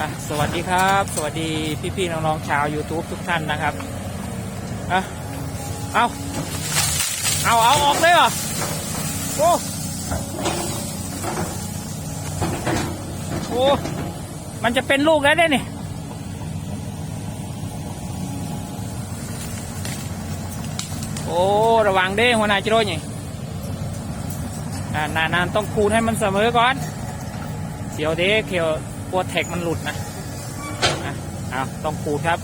อะสวัสดีครับ สวัสดีพี่ๆน้องๆชาว YouTube ทุกท่านนะครับอะเอาเอาเอาออกเลยเหรอโอ้โอ้มันจะเป็นลูกแล้วเนี่ยนี่โอ้ระวังเด้หัวหน้าจิโร่นี่อ่านานๆต้องคูณให้มันเสมอก่อนเดี๋ยวเด้เขียว กลัวแท็กมันหลุดนะอะเอาต้องขูดครับ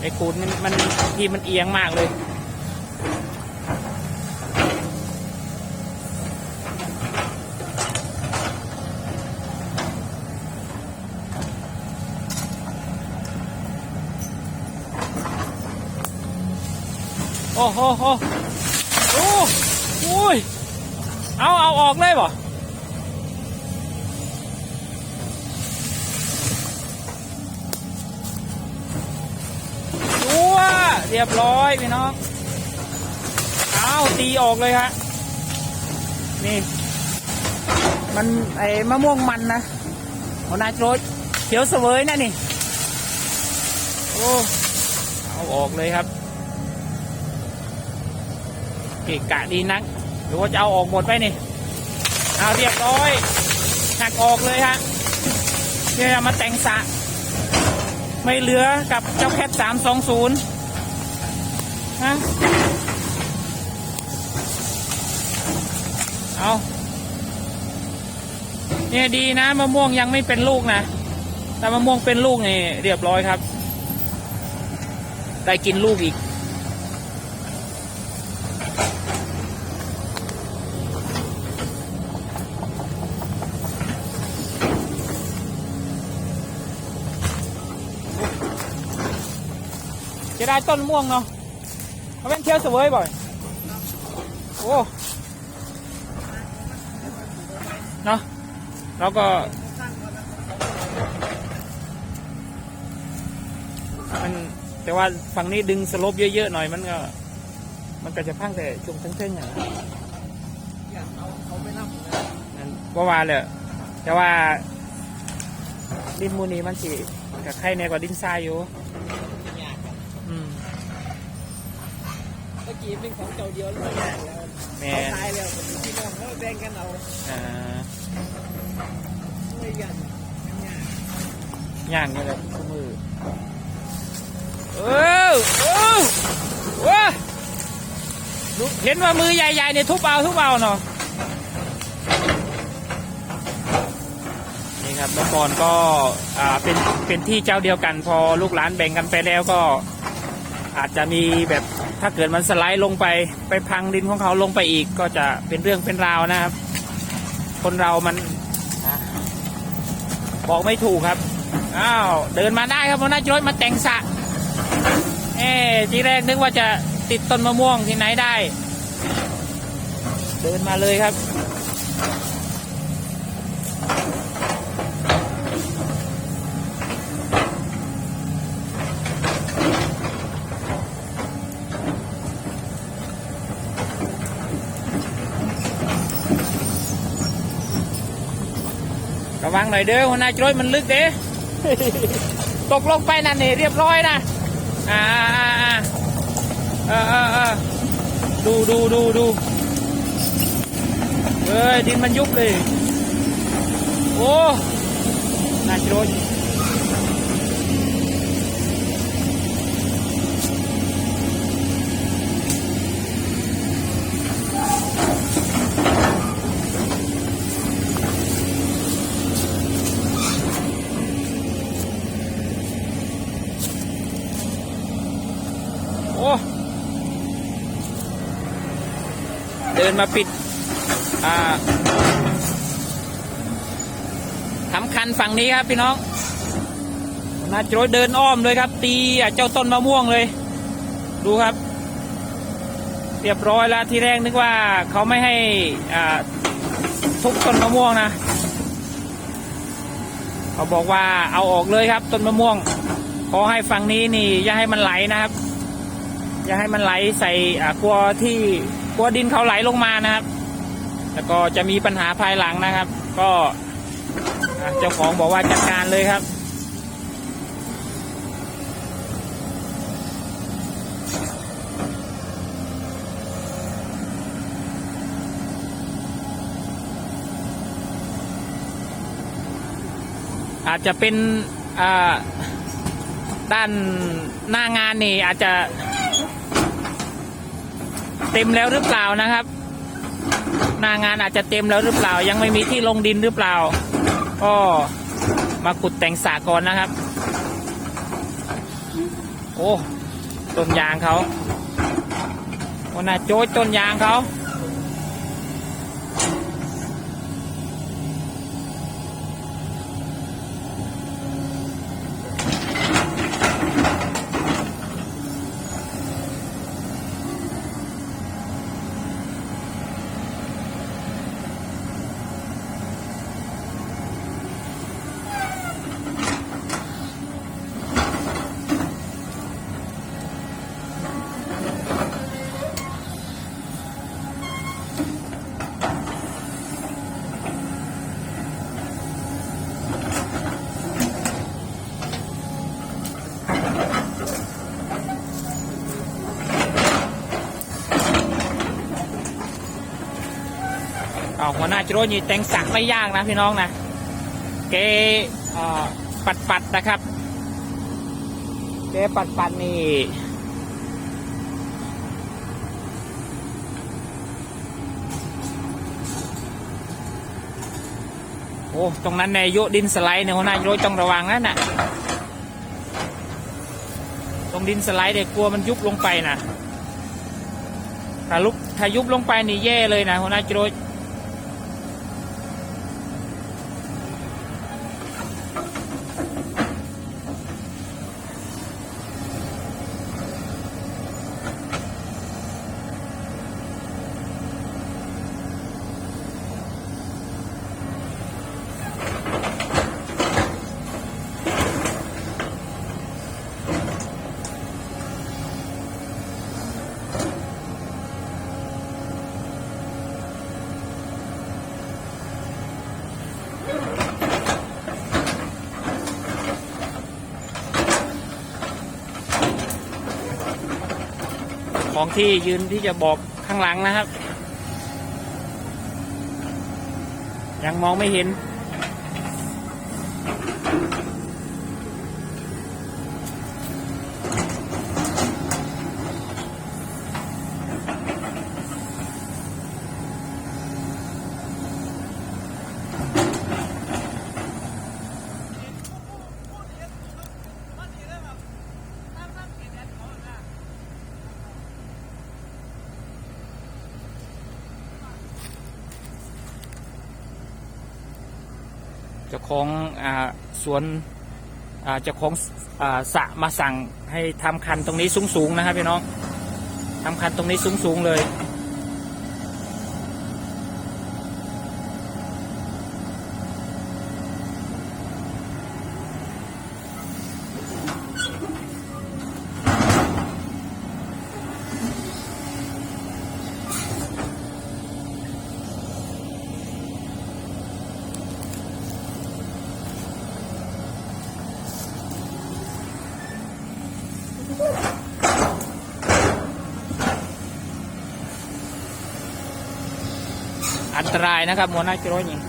ไอ้ขูดมันมันที่มันเอียงมากเลยโอ้โหโอ้โอ้โอ้ยเอา เอาออกเลยบ่ เรียบร้อยพี่น้องเอาตีออกเลยฮะนี่ มันไอ้มะม่วงมันนะหัวน้าโรยเขียวเสวยนะนี่โอ้เอาออกเลยครับเกะกะดีนักหรือว่าจะเอาออกหมดไปนี่เอาเรียบร้อยหักออกเลยฮะเนี่ยมาแต่งสระไม่เหลือกับเจ้าแคทสามสองศูนย์ ฮะเอาเนี่ยดีนะมะม่วงยังไม่เป็นลูกนะแต่มะม่วงเป็นลูกนี่เรียบร้อยครับ ได้กินลูกอีกจะได้ต้นม่วงเนาะ เขาเป็นเที่ยวเสวยบ่อยโอ้เนาะแล้วก็มันแต่ว่าฝั่งนี้ดึงสโลปเยอะๆหน่อยมันก็ มันก็จะพังแต่ช่วงเส้นๆอย่างนั้นนั่นก็ว่าเลยแต่ว่าดินมูนีมันสิกับไข่ในกว่าดินทรายอยู่ อืม เมื่อ กีเป็นของเจ้าเดียวเลยแล้วแมเขานตายแล้วผมพี่น้องเขาแบ่งกันเอาอ่าช่วยกันทั้งงานย่างนี่แหละทุกมือเออเออว้าดูเห็นว่ามือใหญ่ๆเนี่ยทุบเอาทุบเอาเนาะนี่ครับเมื่อก่อนก็อ่าเป็นเป็นที่เจ้าเดียวกัน พอลูกหลานแบ่งกันไปแล้วก็ อาจจะมีแบบ ถ้าเกิดมันสไลด์ลงไปไปพังดินของเขาลงไปอีก ก็จะเป็นเรื่องเป็นราวนะครับ คนเรามันบอกไม่ถูกครับอ้าวเดินมาได้ครับวันนั้รถมาแต่งสะเอ๊ทีแรกนึกว่าจะติดต้นมะม่วงที่ไหนได้ เดินมาเลยครับ วังหน่อยเด้อหัวหน้าจรยมันลึกเด้ตกลงไปนั่นนี่เรียบร้อยนะอ่าอ่าอ่าเออเออเออดูดูดูดูเอ้ยดินมันยุบเลย โอ้น่าจรย อ้ เดินมาปิด อ่าสำคัญฝั่งนี้ครับพี่น้อง นาโจยเดินอ้อมเลยครับ ตีเจ้าต้นมะม่วงเลย ดูครับ เรียบร้อยแล้วที่แรกนึกว่าเขาไม่ให้อ่าทุกต้นมะม่วงนะ เขาบอกว่าเอาออกเลยครับต้นมะม่วง ขอให้ฝั่งนี้นี่อย่าให้มันไหลนะครับ อย่าให้มันไหลใส่กลัวที่กลัวดินเขาไหลลงมานะครับ แล้วก็จะมีปัญหาภายหลังนะครับ ก็เจ้าของบอกว่าจัดการเลยครับอาจจะเป็นด้านหน้างานนี่อาจจะ เต็มแล้วหรือเปล่านะครับหน้างานอาจจะเต็มแล้วหรือเปล่า ยังไม่มีที่ลงดินหรือเปล่า ก็มาขุดแต่งสระก่อนนะครับ โอ้ต้นยางเขาโอ้น่าโจ้ยต้นยางเขา หัวหน้าจรวดนี่แต่งสักไม่ยากนะพี่น้องนะเกอปัดปัดนะครับ เกปัดปัดนี่โอ้ตรงนั้นในยโยดินสไลด์เนี่ยหัวหน้าจรวดต้องระวังนะน่ะตรงดินสไลด์เนี่ยกลัวมันยุบลงไปนะถ้าลุกถ้ายุบลงไปนี่แย่เลยนะหัวหน้าจร ของที่ยืนที่จะบอกข้างหลังนะครับ ยังมองไม่เห็น จ้าของอสวนเจ้าของอสะมาสั่งให้ทำคันตรงนี้สูงๆนะครับพี่น้องทำคันตรงนี้สูงๆเลย อันตรายนะครับมวนาจิโรยิง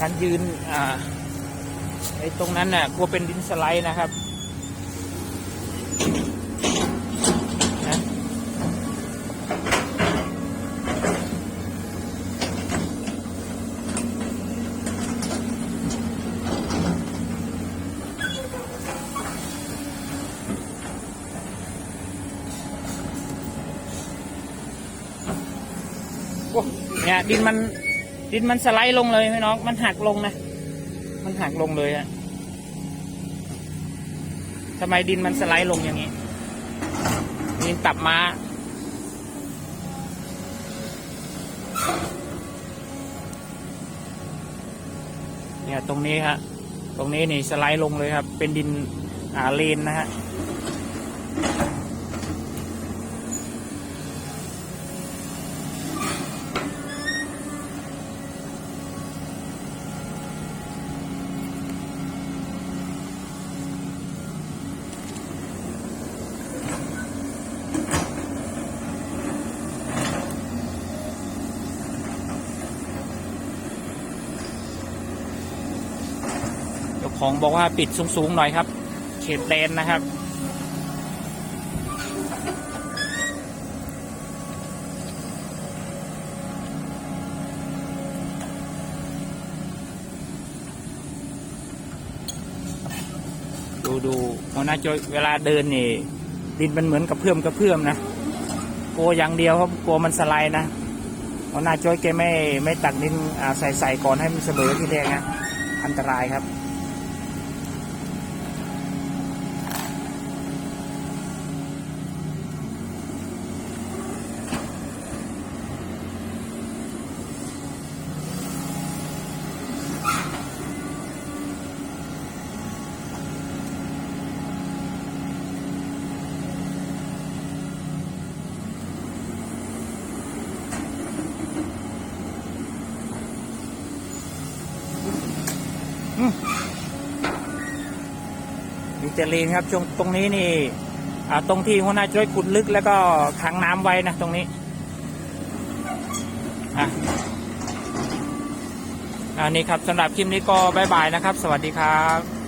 การยืนอ่าไอ้ตรงนั้นน่ะกลัวเป็นดินสไลด์นะครับ เนี่ยดินมันดินมันสไลด์ลงเลยพี่น้อง มันหักลงนะ มันหักลงเลยอะทำไมดินมันสไลด์ลงอย่างนี้ ดินตับม้า เนี่ยตรงนี้ฮะตรงนี้นี่สไลด์ลงเลยครับ เป็นดินอ่าเลนนะฮะ ของบอกว่าปิดสูงๆหน่อยครับ เขตแดนนะครับ ดูดูหัวหน้าจอยเวลาเดินนี่ ดินมันเหมือนกับเพื่อมกับเพื่อมนะกลัวอย่างเดียวครับกลัวมันสไลด์นะหัวหน้าจอยแกไม่ไม่ตักดินอ่าใส่ใส่ก่อนให้มันเสมอที่แรกนะอันตรายครับ เจลีนครับช่วงตรงนี้นี่อ่าตรงที่หัวหน้าจ้อยขุดลึกแล้วก็ขังน้ำไว้นะตรงนี้อะอันนี้ครับสำหรับคลิปนี้ก็บายบายนะครับ สวัสดีครับ